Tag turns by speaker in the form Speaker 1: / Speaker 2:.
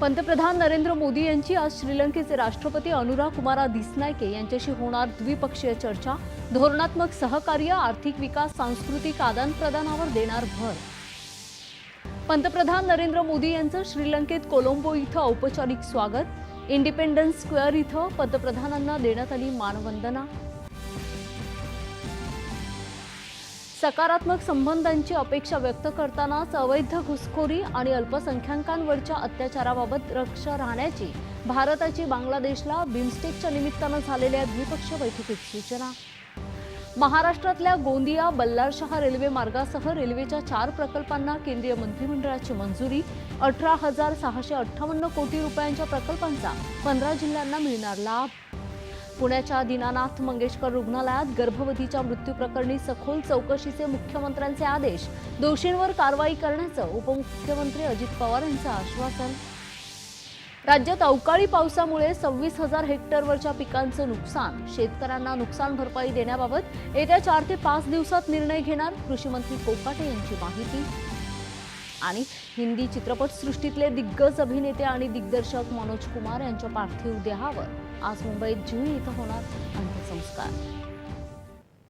Speaker 1: पंतप्रधान नरेंद्र मोदी यांची आज श्रीलंकेचे राष्ट्रपती अनुरा कुमारा दिसनायके यांच्याशी होणार द्विपक्षीय चर्चा. धोरणात्मक सहकार्य आर्थिक विकास सांस्कृतिक आदानप्रदानावर देणार भर. पंतप्रधान नरेंद्र मोदी यांचं श्रीलंकेत कोलंबो इथं औपचारिक स्वागत. इंडिपेंडन्स स्क्वेअर इथं पंतप्रधानांना देण्यात आली मानवंदना. सकारात्मक संबंधांची अपेक्षा व्यक्त करतानाच अवैध घुसखोरी आणि अल्पसंख्याकांवरच्या अत्याचाराबाबत रक्ष राहण्याची भारताची बांगलादेशला बिमस्टेकच्या निमित्तानं झालेल्या द्विपक्षीय बैठकीत सूचना. महाराष्ट्रातल्या गोंदिया बल्लारशहा रेल्वे मार्गासह रेल्वेच्या चार प्रकल्पांना केंद्रीय मंत्रिमंडळाची मंजुरी अठरा हजार सहाशे अठ्ठावन्न कोटी रुपयांच्या प्रकल्पांचा पंधरा जिल्ह्यांना मिळणार लाभ. पुण्याच्या दीनानाथ मंगेशकर रुग्णालयात गर्भवतीच्या मृत्यूप्रकरणी सखोल चौकशीचे मुख्यमंत्र्यांचे आदेश. दोषींवर कारवाई करण्याचं उपमुख्यमंत्री अजित पवार यांचं आश्वासन. राज्यात अवकाळी पावसामुळे सव्वीस हजार हेक्टरवरच्या पिकांचं नुकसान. शेतकऱ्यांना नुकसान भरपाई देण्याबाबत येत्या चार ते पाच दिवसात निर्णय घेणार कृषी मंत्री कोकाटे यांची माहिती. आणि हिंदी चित्रपटसृष्टीतले दिग्गज अभिनेते आणि दिग्दर्शक मनोज कुमार यांच्या पार्थिव देहावर आज मुंबईत जुई इथं होणार अंत्यसंस्कार.